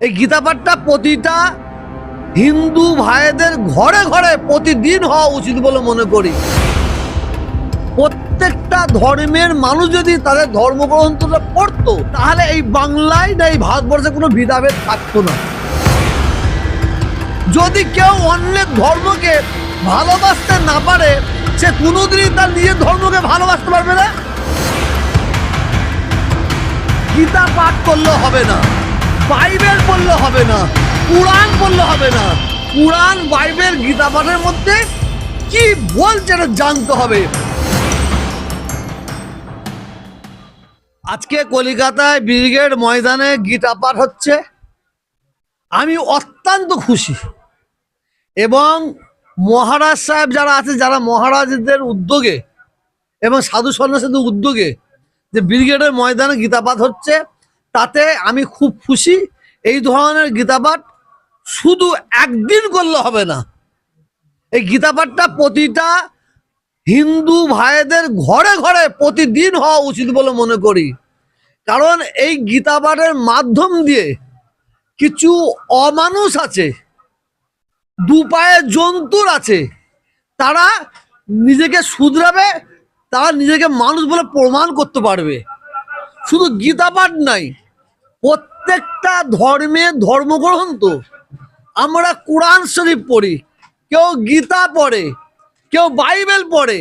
এই গীতা পাঠটা প্রতিটা হিন্দু ভাইদের ঘরে ঘরে প্রতিদিন হওয়া উচিত বলে মনে করি। প্রত্যেকটা ধর্মের মানুষ যদি তাদের ধর্মগ্রন্থটা পড়তো, তাহলে এই বাংলায় না এই ভারতবর্ষে কোনো ভেদাভেদ থাকতো না। যদি কেউ অন্যের ধর্মকে ভালোবাসতে না পারে, সে কোনোদিনই তার নিজের ধর্মকে ভালোবাসতে পারবে না। গীতা পাঠ করলে হবে না। বাইবেল পড়লে হবে না, কোরআন পড়লে হবে না। কোরআন, বাইবেল গীতা পাঠের মধ্যে কি বলছে এটা জানতে হবে। আজকে কলিকাতায় ব্রিগেড ময়দানে গীতা পাঠ হচ্ছে। আমি অত্যন্ত খুশি। এবং মহারাজ সাহেব যারা আছে, যারা মহারাজদের উদ্যোগে এবং সাধু সন্ন্যাসীদের উদ্যোগে যে ব্রিগেডের ময়দানে গীতাপাঠ হচ্ছে তাতে আমি খুব খুশি। এই ধরনের গীতাপাঠ শুধু একদিন করলে হবে না। এই গীতাপাঠটা প্রতিটা হিন্দু ভাইদের ঘরে ঘরে প্রতিদিন হওয়া উচিত বলে মনে করি। কারণ এই গীতাপাঠের মাধ্যম দিয়ে কিছু অমানুষ আছে, দু পায়ে জন্তুর আছে, তারা নিজেকে শুধরাবে, তারা নিজেকে মানুষ বলে প্রমাণ করতে পারবে। শুধু গীতা পাঠ নাই প্রত্যেকটা ধর্মের ধর্মগ্রন্থ। আমরা কোরআন শরীফ পড়ি, কেউ গীতা পড়ে, কেউ বাইবেল পড়ে।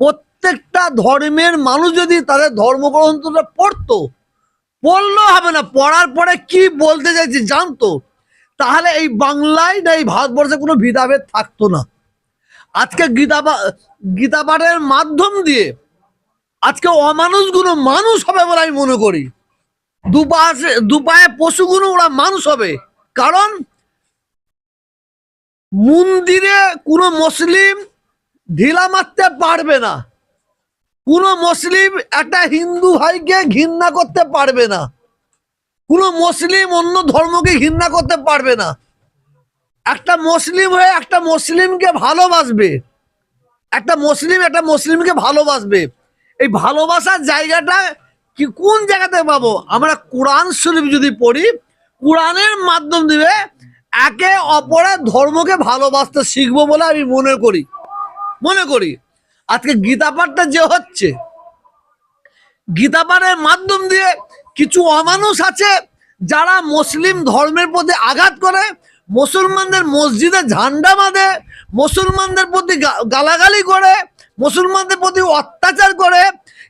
প্রত্যেকটা ধর্মের মানুষ যদি তাদের ধর্মগ্রন্থটা পড়তো, পড়লেও হবে না, পড়ার পরে কি বলতে চাইছি জানতো? তাহলে এই বাংলায় না এই ভারতবর্ষে কোনো ভেদাভেদ থাকতো না। আজকে গীতা গীতা পাঠের মাধ্যম দিয়ে আজকে অমানুষগুলো মানুষ হবে বলে আমি মনে করি। দুপাশে, দুপায়ে পশুগুলো ওরা মানুষ হবে। কারণ মন্দিরে কোনো মুসলিম ঢিলা মারতে পারবে না। কোনো মুসলিম একটা হিন্দু ভাইকে ঘৃণা করতে পারবে না। কোনো মুসলিম অন্য ধর্মকে ঘৃণা করতে পারবে না। একটা মুসলিম হয়ে একটা মুসলিমকে ভালোবাসবে। একটা মুসলিম, একটা মুসলিমকে ভালোবাসবে। এই ভালোবাসার জায়গাটা কি কোন জায়গাতে পাবো? আমরা কোরআন শরীফ যদি পড়ি, কোরআনের মাধ্যম দিবে একে অপরের ধর্মকে ভালোবাসতে শিখব বলে আমি মনে করি। মনে করি। আজকে গীতা পাঠটা যে হচ্ছে, গীতা পাঠের মাধ্যম দিয়ে কিছু অমানুষ আছে যারা মুসলিম ধর্মের প্রতি আঘাত করে, মুসলমানদের মসজিদে ঝান্ডা বাঁধে, মুসলমানদের প্রতি গালাগালি করে, মুসলমানদের প্রতি অত্যাচার করে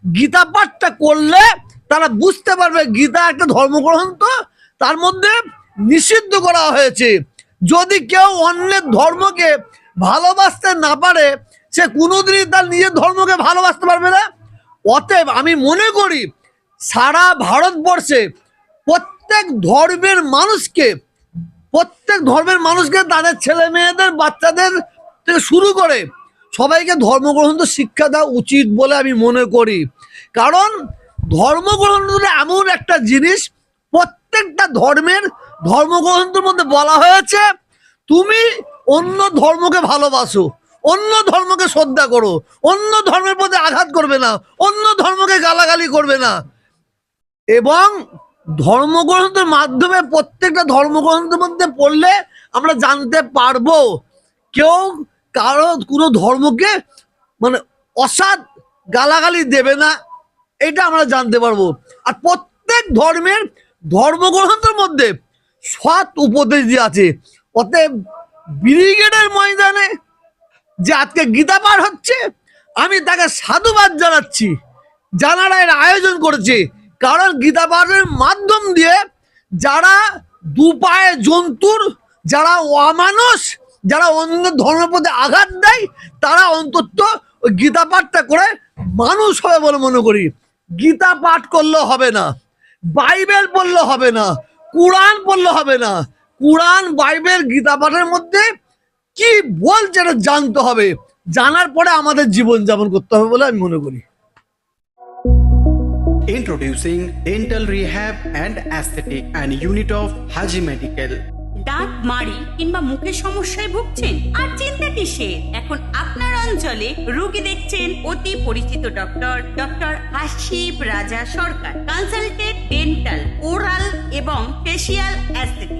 গীতা পাঠটা করলে তারা বুঝতে পারবে গীতা একটা ধর্মগ্রন্থ, তার মধ্যে নিষিদ্ধ করা হয়েছে। যদি কেউ অন্যের ধর্মকে ভালোবাসতে না পারে, সে কোনোদিনই তার নিজের ধর্মকে ভালোবাসতে পারবে না। অতএব আমি মনে করি, সারা ভারতবর্ষে প্রত্যেক ধর্মের মানুষকে, প্রত্যেক ধর্মের মানুষকে তাদের ছেলে মেয়েদের বাচ্চাদের থেকে শুরু করে সবাইকে ধর্মগ্রন্থ শিক্ষা দেওয়া উচিত বলে আমি মনে করি। কারণ ধর্মগ্রন্থ হলো এমন একটা জিনিস, প্রত্যেকটা ধর্মের ধর্মগ্রন্থের মধ্যে বলা হয়েছে, তুমি অন্য ধর্মকে ভালোবাসো, অন্য ধর্মকে শ্রদ্ধা করো, অন্য ধর্মের প্রতি আঘাত করবে না, অন্য ধর্মকে গালাগালি করবে না। এবং ধর্মগ্রন্থের মাধ্যমে প্রত্যেকটা ধর্মগ্রন্থের মধ্যে পড়লে আমরা জানতে পারব, কেউ কারও কোনো ধর্মকে মানে অসাধ গালাগালি দেবে না, এটা আমরা জানতে পারব। আর প্রত্যেক ধর্মের ধর্মগ্রন্থের মধ্যে সৎ উপদেশ দিয়ে আছে। অতএব ব্রিগেডের ময়দানে যে আজকে গীতা পাঠ হচ্ছে, আমি তাকে সাধুবাদ জানাচ্ছি। জানারা এর আয়োজন করেছে। কারণ গীতা পাঠের মাধ্যম দিয়ে যারা দু পায়ে জন্তুর, যারা অমানুষ যারা অন্য ধর্মের প্রতি আঘাত দেয়, তারা অন্তত ওই গীতা পাঠটা করে মানুষ হবে বলে মনে করি। গীতা পাঠ করলে হবে না, বাইবেল পড়লে হবে না, কোরআন পড়লে হবে না। কোরআন, বাইবেল, গীতা পাঠের মধ্যে কি বলছে এটা জানতে হবে। জানার পরে আমাদের জীবন যাপন করতে হবে বলে আমি মনে করি। Introducing Dental Rehab and Aesthetic and Unit of Haji Medical. দাঁত, মাড়ি কিংবা মুখের সমস্যায় ভুগছেন আর চিন্তা কিসের? এখন আপনার অঞ্চলে রোগী দেখছেন অতি পরিচিত doctor doctor Asif Raja Sarkar consulted dental oral এবং ফেসিয়াল অ্যাস্থেটিক